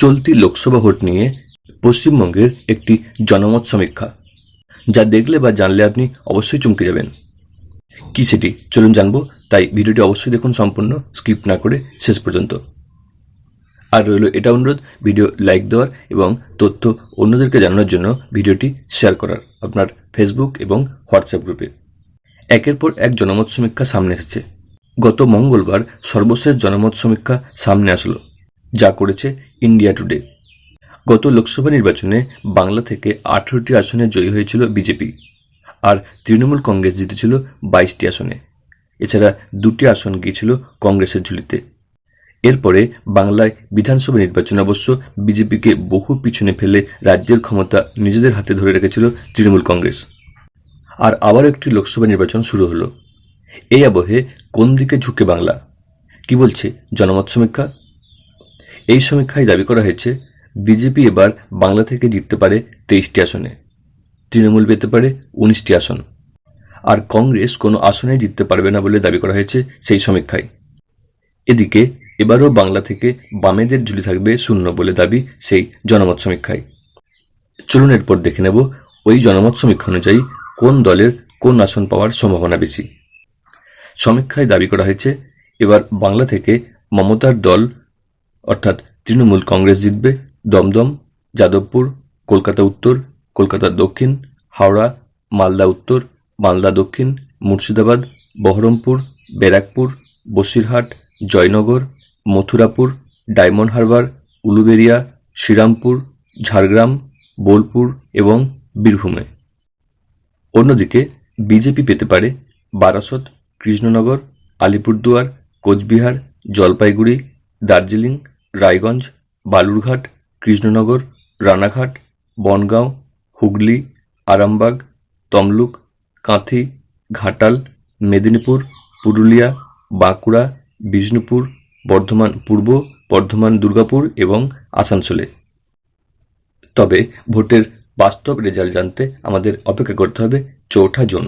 চলতি লোকসভা ভোট নিয়ে পশ্চিমবঙ্গের একটি জনমত সমীক্ষা, যা দেখলে বা জানলে আপনি অবশ্যই চমকে যাবেন। কি সেটি? চলুন জানব, তাই ভিডিওটি অবশ্যই দেখুন সম্পূর্ণ, স্কিপ না করে শেষ পর্যন্ত। আর রইল এটা অনুরোধ, ভিডিও লাইক দেওয়ার এবং তথ্য অন্যদেরকে জানানোর জন্য ভিডিওটি শেয়ার করার, আপনার ফেসবুক এবং হোয়াটসঅ্যাপ গ্রুপে। একের পর এক জনমত সমীক্ষা সামনে এসেছে। গত মঙ্গলবার সর্বশেষ জনমত সমীক্ষা সামনে আসলো। যা করেছে ইন্ডিয়া টুডে গত লোকসভা নির্বাচনে বাংলা থেকে আঠেরোটি আসনে জয়ী হয়েছিল বিজেপি, আর তৃণমূল কংগ্রেস জিতেছিল বাইশটি আসনে। এছাড়া দুটি আসন গিয়েছিল কংগ্রেসের ঝুলিতে। এরপরে বাংলায় বিধানসভা নির্বাচনে অবশ্য বিজেপিকে বহু পিছনে ফেলে রাজ্যের ক্ষমতা নিজেদের হাতে ধরে রেখেছিল তৃণমূল কংগ্রেস। আর আবার একটি লোকসভা নির্বাচন শুরু হলো। এই আবহে কোন দিকে ঝুঁকে বাংলা? কি বলছে জনমত সমীক্ষা? এই সমীক্ষায় দাবি করা হয়েছে, বিজেপি এবার বাংলা থেকে জিততে পারে তেইশটি আসনে। তৃণমূল পেতে পারে উনিশটি আসন। আর কংগ্রেস কোনো আসনে জিততে পারবে না বলে দাবি করা হয়েছে সেই সমীক্ষায়। এদিকে, এবারও বাংলা থেকে বামেদের ঝুলি থাকবে শূন্য বলে দাবি সেই জনমত সমীক্ষায়। চলুন এরপর দেখে নেব ওই জনমত সমীক্ষা অনুযায়ী কোন দলের কোন আসন পাওয়ার সম্ভাবনা বেশি। সমীক্ষায় দাবি করা হয়েছে, এবার বাংলা থেকে মমতার দল অর্থাৎ তৃণমূল কংগ্রেস জিতবে, দমদম, যাদবপুর, কলকাতা উত্তর কলকাতা দক্ষিণ, হাওড়া, মালদা উত্তর, মালদা দক্ষিণ, মুর্শিদাবাদ, বহরমপুর, ব্যারাকপুর, বসিরহাট, জয়নগর, মথুরাপুর, ডায়মন্ড হারবার, উলুবেরিয়া, শ্রীরামপুর, ঝাড়গ্রাম, বোলপুর এবং বীরভূমে। অন্যদিকে, বিজেপি পেতে পারে বারাসত, কৃষ্ণনগর, আলিপুরদুয়ার, কোচবিহার, জলপাইগুড়ি, দার্জিলিং রায়গঞ্জ, বালুরঘাট, কৃষ্ণনগর, রানাঘাট, বনগাঁও, হুগলি, আরামবাগ, তমলুক, কাঁথি, ঘাটাল, মেদিনীপুর, পুরুলিয়া, বাঁকুড়া, বিষ্ণুপুর, বর্ধমান পূর্ব, বর্ধমান দুর্গাপুর এবং আসানসোলে। তবে ভোটের বাস্তব রেজাল্ট জানতে আমাদের অপেক্ষা করতে হবে চৌঠা জুন।